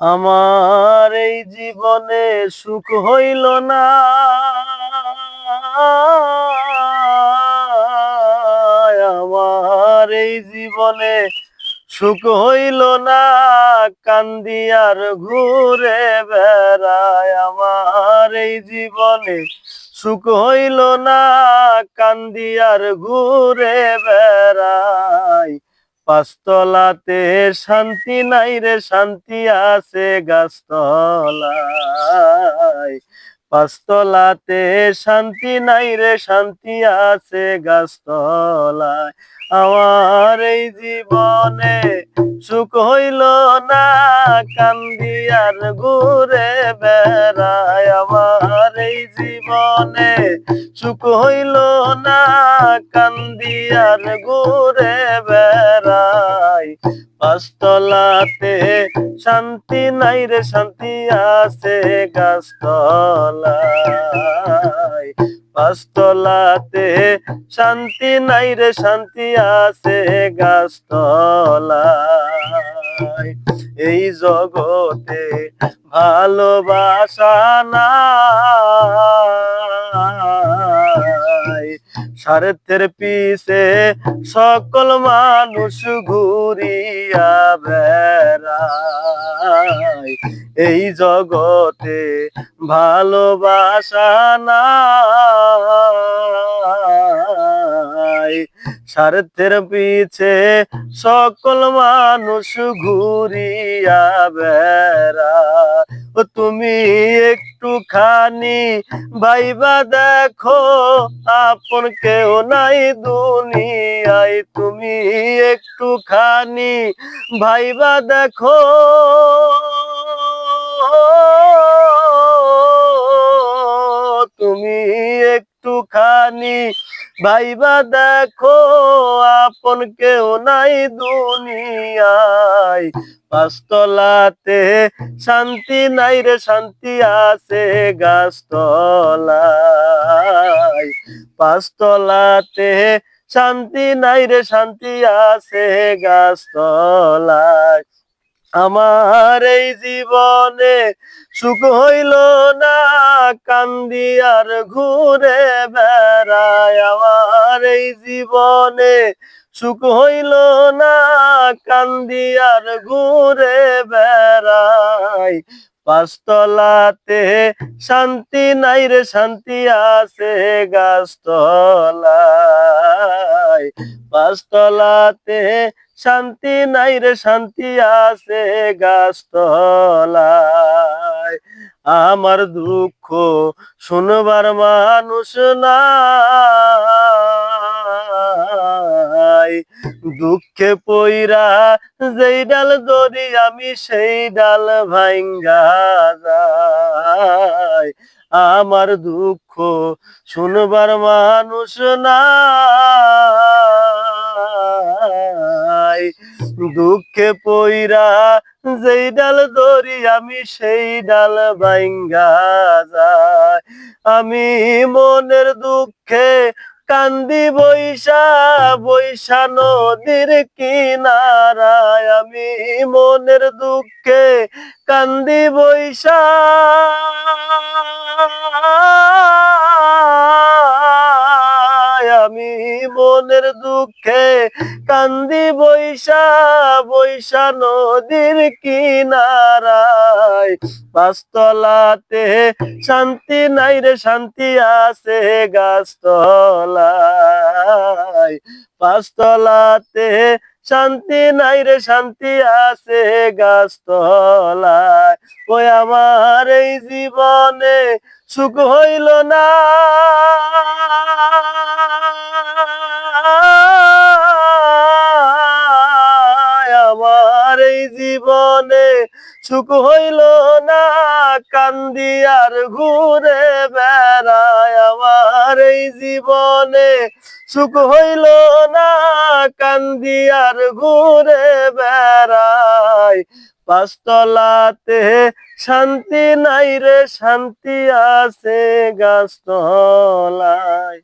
আমার এই জীবনে সুখ হইল না। আমার এই জীবনে সুখ হইল না। কান্দিয়ার ঘুরে বেড়ায়। আমার এই জীবনে সুখ হইল না। কান্দিয়ার ঘুরে বেড়ায়। পাঁচতলাতে শান্তি নাই রে, শান্তি আছে গাছতলায়। পাঁচতলাতে শান্তি নাই রে, শান্তি আছে গাছতলায়। আমার এই জীবনে সুখ হইল না কান্দিয়ার ঘুরে বেড়ায়। আমার এই জীবনে সুখ হইল না কান্দিয়ার ঘুরে বেড়ায়। পাঁচতলাতে শান্তি নাই রে, শান্তি আছে গাছতলায়। পাঁচতলাতে শান্তি নাই রে, শান্তি আছে গাছতলায়। এই জগতে ভালোবাসা নাই। স্বার্থের পিছে সকল মানুষ ঘুরিয়া বেড়ায়। এই জগতে ভালোবাসা নাই। স্বার্থের পিছে সকল মানুষ ঘুরিয়া বেড়া ও তুমি একটুখানি ভাইবা দেখো, আপন কেউ নাই দুনিয়ায়। তুমি একটুখানি ভাইবা দেখো। তুমি একটুখানি ভাইবা দেখো, আপন কেউ নাই দুনিয়ায়। পাঁচতলাতে শান্তি নাই রে, শান্তি আছে গাছতলায়। পাঁচতলাতে শান্তি নাই রে, শান্তি আছে গাছতলায়। আমার এই জীবনে সুখ হইল না কান্দিয়ার ঘুরে বেড়ায়। আমার এই জীবনে সুখ হইল না কান্দিয়ার ঘুরে বেড়ায়। পাঁচতলাতে শান্তি নাই রে, শান্তি আছে গাছতলায়। পাঁচতলাতে শান্তি নাই রে, শান্তি আছে গাছতলায়। আমার দুঃখ শুনবার মানুষ নাই। দুঃখে পইরা যেই ডাল ধরি, আমি সেই ডাল ভাঙ্গা যায়। আমার দুঃখ শুনবার মানুষ নাই। দুঃখে পইরা যেই ডাল ধরি, আমি সেই ডাল ভাঙ্গা যায়। আমি মনের দুঃখে কান্দি বৈশা বৈশা নদীর কিনারায়। আমি মনের দুঃখে কান্দি বৈশা। মনের দুঃখে কান্দি বৈশা বৈশা নদীর কিনারায়। পাঁচতলাতে শান্তি নাই রে শান্তি আছে গাছতলায়। পাঁচতলাতে শান্তি নাই রে, শান্তি আছে গাছতলায়। ওই আমার এই জীবনে সুখ হইল না। আমার এই জীবনে সুখ হইল না। কান্দিয়ার ঘুরে বেড়ায়। আমার এই জীবনে সুখ হইল না কান্দিয়ার ঘুরে বেড়ায়। পাঁচতলাতে শান্তি নাই রে শান্তি আছে গাছতলায়।